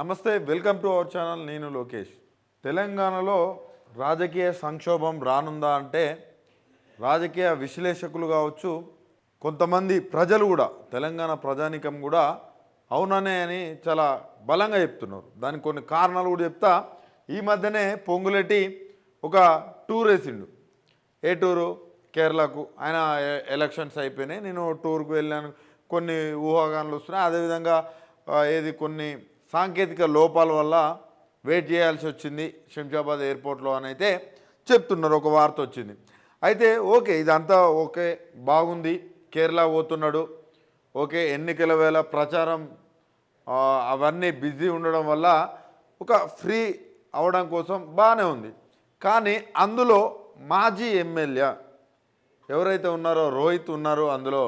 నమస్తే welcome to our channel. నేను లోకేష్. తెలంగాణలో రాజకీయ సంక్షోభం రానుందా అంటే రాజకీయ విశ్లేషకులు కావచ్చు కొంతమంది ప్రజలు కూడా తెలంగాణ ప్రజానికం కూడా అవుననే అని చాలా బలంగా చెప్తున్నారు. దానికి కొన్ని కారణాలు కూడా చెప్తా. ఈ మధ్యనే పొంగులెట్టి ఒక టూర్ వేసిండు. ఏ టూరు? కేరళకు. ఆయన ఎలక్షన్స్ అయిపోయినాయి. నేను టూర్కు వెళ్ళాను. కొన్ని ఊహాగానాలు వస్తున్నాయి. అదేవిధంగా ఏది? కొన్ని సాంకేతిక లోపాల వల్ల వెయిట్ చేయాల్సి వచ్చింది శంషాబాద్ ఎయిర్పోర్ట్లో అని అయితే చెప్తున్నారు. ఒక వార్త వచ్చింది. అయితే ఓకే ఇదంతా ఓకే బాగుంది కేరళ పోతున్నాడు. ఓకే ఎన్నికల వేళ ప్రచారం అవన్నీ బిజీ ఉండడం వల్ల ఒక ఫ్రీ అవడం కోసం బాగానే ఉంది. కానీ అందులో మాజీ ఎమ్మెల్యే ఎవరైతే ఉన్నారో రోహిత్ ఉన్నారో అందులో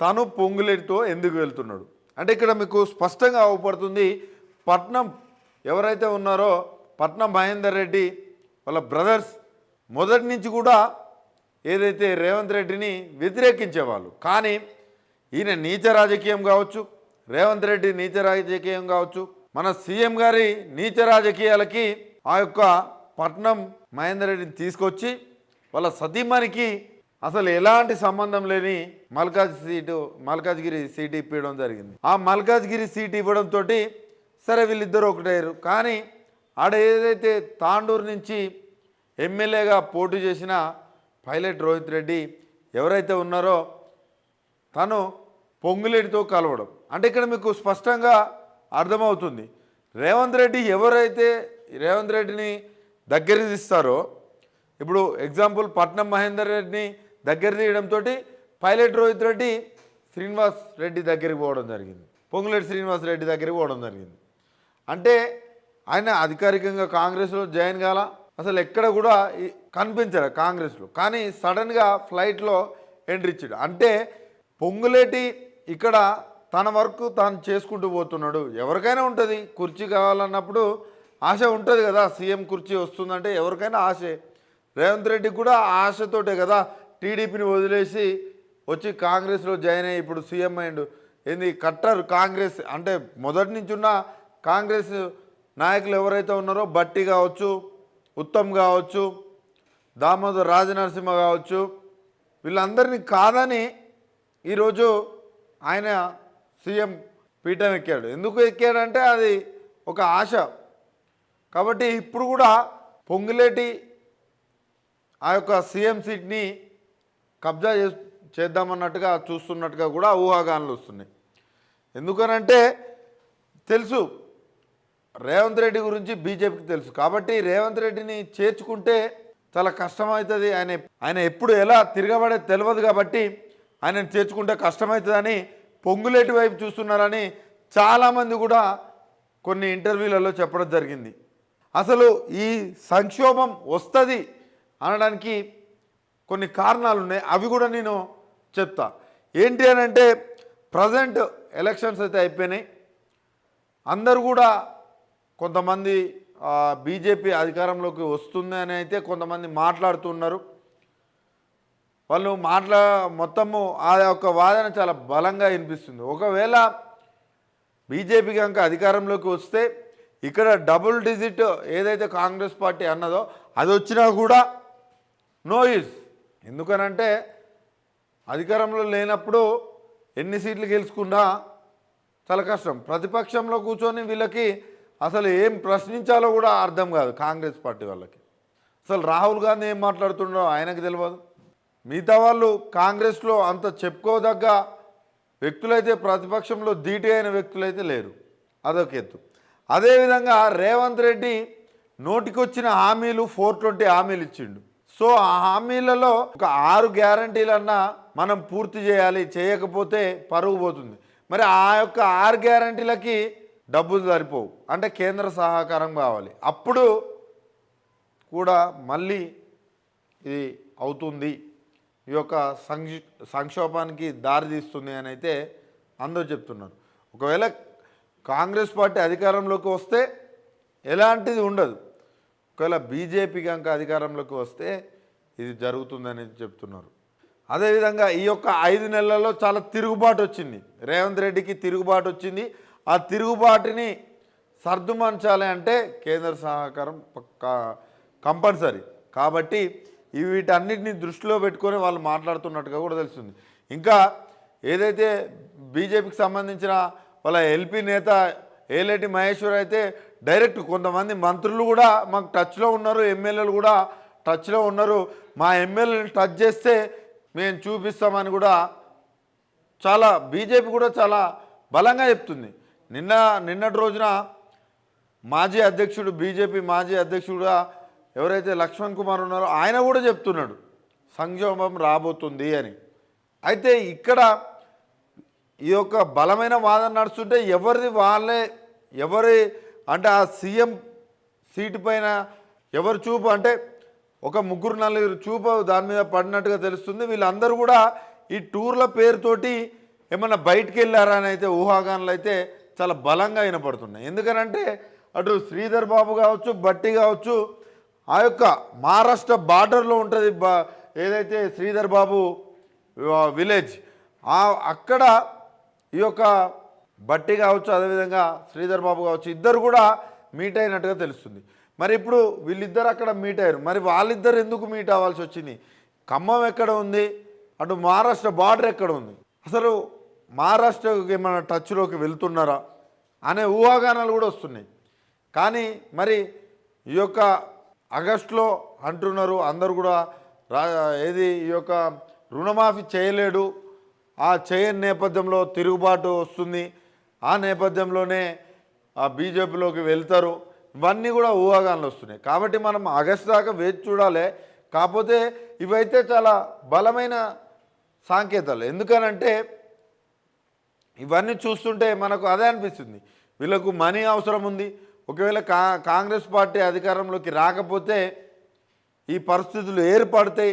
తను పొంగులేటితో ఎందుకు వెళ్తున్నాడు? అంటే ఇక్కడ మీకు స్పష్టంగా అవపడుతుంది పట్నం ఎవరైతే ఉన్నారో పట్నం మహేందర్ రెడ్డి వాళ్ళ బ్రదర్స్ మొదటి నుంచి కూడా ఏదైతే రేవంత్ రెడ్డిని వ్యతిరేకించేవాళ్ళు. కానీ ఈయన నీచ రాజకీయం కావచ్చు రేవంత్ రెడ్డి నీచ రాజకీయం కావచ్చు మన సీఎం గారి నీచ రాజకీయాలకి ఆ యొక్క పట్నం మహేందర్ రెడ్డిని తీసుకొచ్చి వాళ్ళ సతీమణికి అసలు ఎలాంటి సంబంధం లేని మల్కాజ్ సీటు మల్కాజ్గిరి సీటు ఇప్పించడం జరిగింది. ఆ మల్కాజ్గిరి సీటు ఇవ్వడంతో సరే వీళ్ళిద్దరూ ఒకటయ్యారు కానీ ఆడ ఏదైతే తాండూరు నుంచి ఎమ్మెల్యేగా పోటీ చేసిన పైలట్ రోహిత్ రెడ్డి ఎవరైతే ఉన్నారో తను పొంగులేటితో కలవడం. అంటే ఇక్కడ మీకు స్పష్టంగా అర్థమవుతుంది. రేవంత్ రెడ్డి ఎవరైతే రేవంత్ రెడ్డిని దగ్గరికి తీస్తారో ఇప్పుడు ఎగ్జాంపుల్ పట్నం మహేందర్ రెడ్డిని దగ్గర తీయడంతో పైలట్ రోహిత్ రెడ్డి శ్రీనివాస్ రెడ్డి దగ్గరికి పోవడం జరిగింది. పొంగులేటి శ్రీనివాస్ రెడ్డి దగ్గరికి పోవడం జరిగింది. అంటే ఆయన అధికారికంగా కాంగ్రెస్లో జాయిన్ కాల. అసలు ఎక్కడ కూడా ఈ- కనిపించారు కాంగ్రెస్లో. కానీ సడన్గా ఫ్లైట్లో ఎంట్రీ ఇచ్చాడు. అంటే పొంగులేటి ఇక్కడ తన వరకు తాను చేసుకుంటూ పోతున్నాడు. ఎవరికైనా ఉంటుంది. కుర్చీ కావాలన్నప్పుడు ఆశ ఉంటుంది కదా. సీఎం కుర్చీ వస్తుందంటే ఎవరికైనా ఆశే. రేవంత్ రెడ్డికి కూడా ఆశతోటే కదా. టీడీపీని వదిలేసి వచ్చి కాంగ్రెస్లో జాయిన్ అయ్యి ఇప్పుడు సీఎం అయ్యిండు. ఏంది కట్టర్ కాంగ్రెస్ అంటే మొదటి నుంచి ఉన్న కాంగ్రెస్ నాయకులు ఎవరైతే ఉన్నారో బట్టి కావచ్చు ఉత్తమ్ కావచ్చు దామోదర్ రాజనరసింహ కావచ్చు వీళ్ళందరినీ కాదని ఈరోజు ఆయన సీఎం పీఠం ఎక్కాడు. ఎందుకు ఎక్కాడంటే అది ఒక ఆశ. కాబట్టి ఇప్పుడు కూడా పొంగులేటి ఆ యొక్క సీఎం సీట్ని కబ్జా చే చేద్దామన్నట్టుగా చూస్తున్నట్టుగా కూడా ఊహాగానాలు వస్తున్నాయి. ఎందుకనంటే తెలుసు రేవంత్ రెడ్డి గురించి బీజేపీకి తెలుసు. కాబట్టి రేవంత్ రెడ్డిని చేర్చుకుంటే చాలా కష్టమవుతుంది. ఆయన ఆయన ఎప్పుడు ఎలా తిరగబడే తెలియదు కాబట్టి ఆయనను చేర్చుకుంటే కష్టమవుతుందని పొంగులేటి వైపు చూస్తున్నారని చాలామంది కూడా కొన్ని ఇంటర్వ్యూలలో చెప్పడం జరిగింది. అసలు ఈ సంక్షోభం వస్తుంది అనడానికి కొన్ని కారణాలు ఉన్నాయి అవి కూడా నేను చెప్తా. ఏంటి అని అంటే ప్రజెంట్ ఎలక్షన్స్ అయితే అయిపోయినాయి. అందరు కూడా కొంతమంది బీజేపీ అధికారంలోకి వస్తుంది అని అయితే కొంతమంది మాట్లాడుతున్నారు. వాళ్ళు మాట్లా మొత్తము ఆ యొక్క వాదన చాలా బలంగా వినిపిస్తుంది. ఒకవేళ బీజేపీ కనుక అధికారంలోకి వస్తే ఇక్కడ డబుల్ డిజిట్ ఏదైతే కాంగ్రెస్ పార్టీ అన్నదో అది వచ్చినా కూడా నో యూజ్. ఎందుకనంటే అధికారంలో లేనప్పుడు ఎన్ని సీట్లు గెలుచుకున్నా చాలా కష్టం. ప్రతిపక్షంలో కూర్చొని వీళ్ళకి అసలు ఏం ప్రశ్నించాలో కూడా అర్థం కాదు కాంగ్రెస్ పార్టీ వాళ్ళకి. అసలు రాహుల్ గాంధీ ఏం మాట్లాడుతుండో ఆయనకు తెలియదు మిగతా వాళ్ళు కాంగ్రెస్లో అంత చెప్పుకోదగ్గ వ్యక్తులైతే ప్రతిపక్షంలో ధీటి అయిన వ్యక్తులైతే లేరు. అదొక ఎత్తు. అదేవిధంగా రేవంత్ రెడ్డి నోటికొచ్చిన హామీలు ఫోర్ ట్వంటీ హామీలు ఇచ్చిండు. సో ఆ హామీలలో ఒక ఆరు గ్యారంటీలన్నా మనం పూర్తి చేయాలి చేయకపోతే పరుగు పోతుంది. మరి ఆ యొక్క ఆరు గ్యారంటీలకి డబ్బులు సరిపోవు. అంటే కేంద్ర సహకారం కావాలి. అప్పుడు కూడా మళ్ళీ ఇది అవుతుంది. ఈ యొక్క సంక్ష సంక్షోభానికి దారితీస్తుంది అని అయితే అందరూ చెప్తున్నారు. ఒకవేళ కాంగ్రెస్ పార్టీ అధికారంలోకి వస్తే ఎలాంటిది ఉండదు. ఒకవేళ బీజేపీ కనుక అధికారంలోకి వస్తే ఇది జరుగుతుందని చెప్తున్నారు. అదేవిధంగా ఈ యొక్క ఐదు నెలల్లో చాలా తిరుగుబాటు వచ్చింది. రేవంత్ రెడ్డికి తిరుగుబాటు వచ్చింది. ఆ తిరుగుబాటుని సర్దుమర్చాలి అంటే కేంద్ర సహకారం కంపల్సరీ. కాబట్టి వీటన్నిటిని దృష్టిలో పెట్టుకొని వాళ్ళు మాట్లాడుతున్నట్టుగా కూడా తెలుస్తుంది. ఇంకా ఏదైతే బీజేపీకి సంబంధించిన వాళ్ళ ఎల్పీ నేత ఏలేటి మహేశ్వర్ అయితే డైరెక్ట్ కొంతమంది మంత్రులు కూడా మాకు టచ్లో ఉన్నారు ఎమ్మెల్యేలు కూడా టచ్లో ఉన్నారు. మా ఎమ్మెల్యేని టచ్ చేస్తే మేము చూపిస్తామని కూడా చాలా బీజేపీ కూడా చాలా బలంగా చెప్తుంది. నిన్న నిన్నటి రోజున మాజీ అధ్యక్షుడు బీజేపీ మాజీ అధ్యక్షుడుగా ఎవరైతే లక్ష్మణ్ కుమార్ ఉన్నారో ఆయన కూడా చెప్తున్నాడు సంక్షోభం రాబోతుంది అని. అయితే ఇక్కడ ఈ యొక్క బలమైన వాదన నడుస్తుంటే ఎవరిది వాళ్ళే ఎవరి అంటే ఆ సీఎం సీటు పైన ఎవరు చూపు? అంటే ఒక ముగ్గురు నలుగురు చూపు దాని మీద పడినట్టుగా తెలుస్తుంది. వీళ్ళందరూ కూడా ఈ టూర్ల పేరుతోటి ఏమన్నా బయటికి వెళ్ళారా అని అయితే ఊహాగానాలు అయితే చాలా బలంగా వినపడుతున్నాయి. ఎందుకనంటే అటు శ్రీధర్ బాబు కావచ్చు బట్టి కావచ్చు ఆ యొక్క మహారాష్ట్ర బార్డర్లో ఉంటుంది బా ఏదైతే శ్రీధర్ బాబు విలేజ్ అక్కడ ఈ యొక్క బట్టి కావచ్చు అదేవిధంగా శ్రీధర్ బాబు కావచ్చు ఇద్దరు కూడా మీట్ అయినట్టుగా తెలుస్తుంది. మరి ఇప్పుడు వీళ్ళిద్దరు అక్కడ మీట్ అయ్యారు. మరి వాళ్ళిద్దరు ఎందుకు మీట్ అవ్వాల్సి వచ్చింది? ఖమ్మం ఎక్కడ ఉంది? అటు మహారాష్ట్ర బార్డర్ ఎక్కడ ఉంది? అసలు మహారాష్ట్రకి ఏమైనా టచ్లోకి వెళ్తున్నారా? అనే ఊహాగానాలు కూడా వస్తున్నాయి. కానీ మరి ఈ యొక్క ఆగస్టులో అంటున్నారు అందరు కూడా రా ఏది ఈ యొక్క రుణమాఫీ చేయలేడు. ఆ చేయని నేపథ్యంలో తిరుగుబాటు వస్తుంది. ఆ నేపథ్యంలోనే ఆ బీజేపీలోకి వెళ్తారు. ఇవన్నీ కూడా ఊహాగానాలు వస్తున్నాయి. కాబట్టి మనం ఆగస్టు దాకా వేచి చూడాలి. కాకపోతే ఇవైతే చాలా బలమైన సాంకేతాలు. ఎందుకనంటే ఇవన్నీ చూస్తుంటే మనకు అదే అనిపిస్తుంది. వీళ్ళకు మనీ అవసరం ఉంది. ఒకవేళ కా కాంగ్రెస్ పార్టీ అధికారంలోకి రాకపోతే ఈ పరిస్థితులు ఏర్పడతాయి.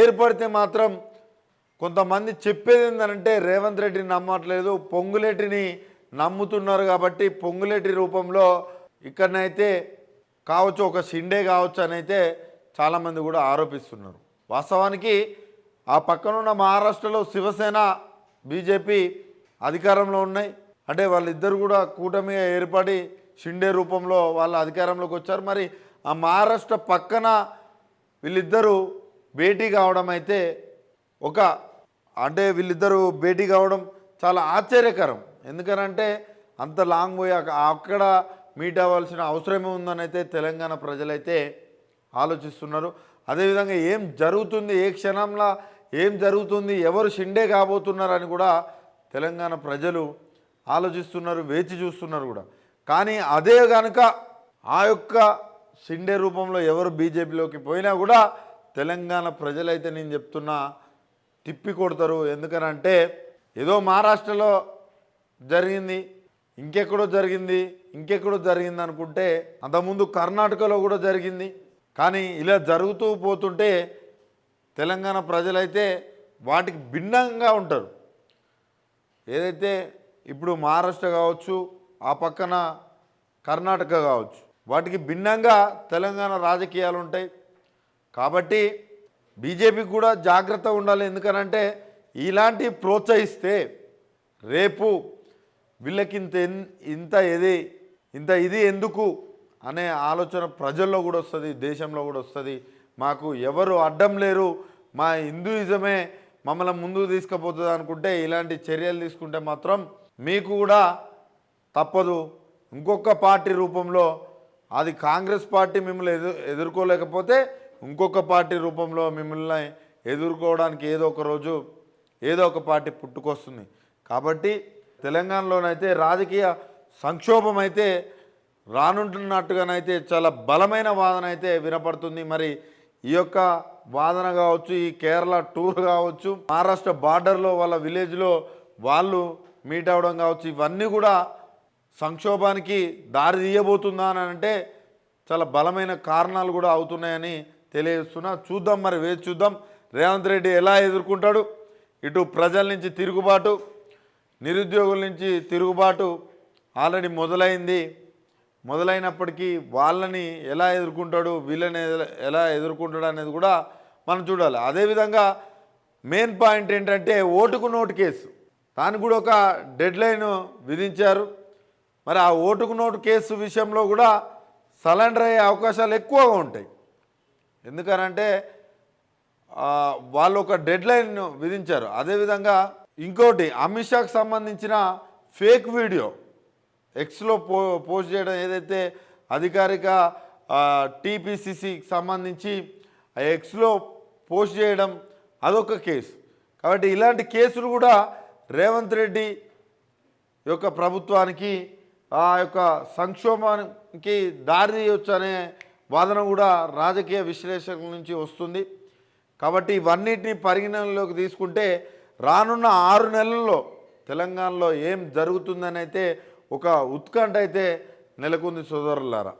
ఏర్పడితే మాత్రం కొంతమంది చెప్పేది ఏంటంటే రేవంత్ రెడ్డిని నమ్మట్లేదు పొంగులేటిని నమ్ముతున్నారు కాబట్టి పొంగులేటి రూపంలో ఇక్కడనైతే కావచ్చు ఒక షిండే కావచ్చు అని అయితే చాలామంది కూడా ఆరోపిస్తున్నారు. వాస్తవానికి ఆ పక్కనున్న మహారాష్ట్రలో శివసేన బీజేపీ అధికారంలో ఉన్నాయి. అంటే వాళ్ళిద్దరు కూడా కూటమిగా ఏర్పడి షిండే రూపంలో వాళ్ళ అధికారంలోకి వచ్చారు. మరి ఆ మహారాష్ట్ర పక్కన వీళ్ళిద్దరూ భేటీ కావడం అయితే ఒక అంటే వీళ్ళిద్దరూ భేటీ కావడం చాలా ఆశ్చర్యకరం. ఎందుకనంటే అంత లాంగ్ పోయి అక్కడ మీట్ అవ్వాల్సిన అవసరమే ఉందని అయితే తెలంగాణ ప్రజలైతే ఆలోచిస్తున్నారు. అదేవిధంగా ఏం జరుగుతుంది ఏ క్షణంలో ఏం జరుగుతుంది ఎవరు షిండే కాబోతున్నారని కూడా తెలంగాణ ప్రజలు ఆలోచిస్తున్నారు వేచి చూస్తున్నారు కూడా. కానీ అదే కనుక ఆ యొక్క షిండే రూపంలో ఎవరు బీజేపీలోకి పోయినా కూడా తెలంగాణ ప్రజలైతే నేను చెప్తున్నా తిప్పి కొడతారు. ఎందుకనంటే ఏదో మహారాష్ట్రలో జరిగింది ఇంకెక్కడో జరిగింది ఇంకెక్కడో జరిగింది అనుకుంటే అంతకుముందు కర్ణాటకలో కూడా జరిగింది. కానీ ఇలా జరుగుతూ పోతుంటే తెలంగాణ ప్రజలైతే వాటికి భిన్నంగా ఉంటారు. ఏదైతే ఇప్పుడు మహారాష్ట్ర కావచ్చు ఆ పక్కన కర్ణాటక కావచ్చు వాటికి భిన్నంగా తెలంగాణ రాజకీయాలు ఉంటాయి. కాబట్టి బీజేపీకి కూడా జాగ్రత్త ఉండాలి. ఎందుకనంటే ఇలాంటి ప్రోత్సహిస్తే రేపు వీళ్ళకి ఇంత ఇంత ఇది ఇంత ఇది ఎందుకు అనే ఆలోచన ప్రజల్లో కూడా వస్తుంది దేశంలో కూడా వస్తుంది. మాకు ఎవరు అడ్డం లేరు. మా హిందూయిజమే మమ్మల్ని ముందుకు తీసుకుపోతుంది అనుకుంటే ఇలాంటి చర్యలు తీసుకుంటే మాత్రం మీకు కూడా తప్పదు. ఇంకొక పార్టీ రూపంలో అది కాంగ్రెస్ పార్టీ మిమ్మల్ని ఎదు ఎదుర్కోలేకపోతే ఇంకొక పార్టీ రూపంలో మిమ్మల్ని ఎదుర్కోవడానికి ఏదో ఒక రోజు ఏదో ఒక పార్టీ పుట్టుకొస్తుంది. కాబట్టి తెలంగాణలోనైతే రాజకీయ సంక్షోభం అయితే రానుంటున్నట్టుగానైతే చాలా బలమైన వాదన అయితే వినపడుతుంది. మరి ఈ యొక్క వాదన కావచ్చు ఈ కేరళ టూర్ కావచ్చు మహారాష్ట్ర బార్డర్లో వాళ్ళ విలేజ్లో వాళ్ళు మీట్ అవ్వడం కావచ్చు ఇవన్నీ కూడా సంక్షోభానికి దారి తీయబోతుందా అని అంటే చాలా బలమైన కారణాలు కూడా అవుతున్నాయని తెలియజేస్తున్నా. చూద్దాం మరి వేచి చూద్దాం. రేవంత్ రెడ్డి ఎలా ఎదుర్కొంటాడు? ఇటు ప్రజల నుంచి తిరుగుబాటు నిరుద్యోగుల నుంచి తిరుగుబాటు ఆల్రెడీ మొదలైంది. మొదలైనప్పటికీ వాళ్ళని ఎలా ఎదుర్కొంటాడు వీళ్ళని ఎలా- ఎలా ఎదుర్కొంటాడు అనేది కూడా మనం చూడాలి. అదేవిధంగా మెయిన్ పాయింట్ ఏంటంటే ఓటుకు నోటు కేసు. దానికి కూడా ఒక డెడ్ లైన్ విధించారు. మరి ఆ ఓటుకు నోటు కేసు విషయంలో కూడా సలెండర్ అయ్యే అవకాశాలు ఎక్కువగా ఉంటాయి. ఎందుకనంటే వాళ్ళు ఒక డెడ్ లైన్ విధించారు. అదేవిధంగా ఇంకోటి అమిత్ షాకి సంబంధించిన ఫేక్ వీడియో. ఎక్స్లో పో పోస్ట్ చేయడం ఏదైతే అధికారిక టీపీసీసీకి సంబంధించి ఆ ఎక్స్లో పోస్ట్ చేయడం అదొక కేసు. కాబట్టి ఇలాంటి కేసులు కూడా రేవంత్ రెడ్డి యొక్క ప్రభుత్వానికి ఆ యొక్క సంక్షోభానికి దారి వచ్చనే వాదన కూడా రాజకీయ విశ్లేషకుల నుంచి వస్తుంది. కాబట్టి ఇవన్నిటిని పరిగణనలోకి తీసుకుంటే రానున్న ఆరు నెలల్లో తెలంగాణలో ఏం జరుగుతుందని అయితే ఒక ఉత్కంఠ అయితే నెలకొంది సోదరులారా.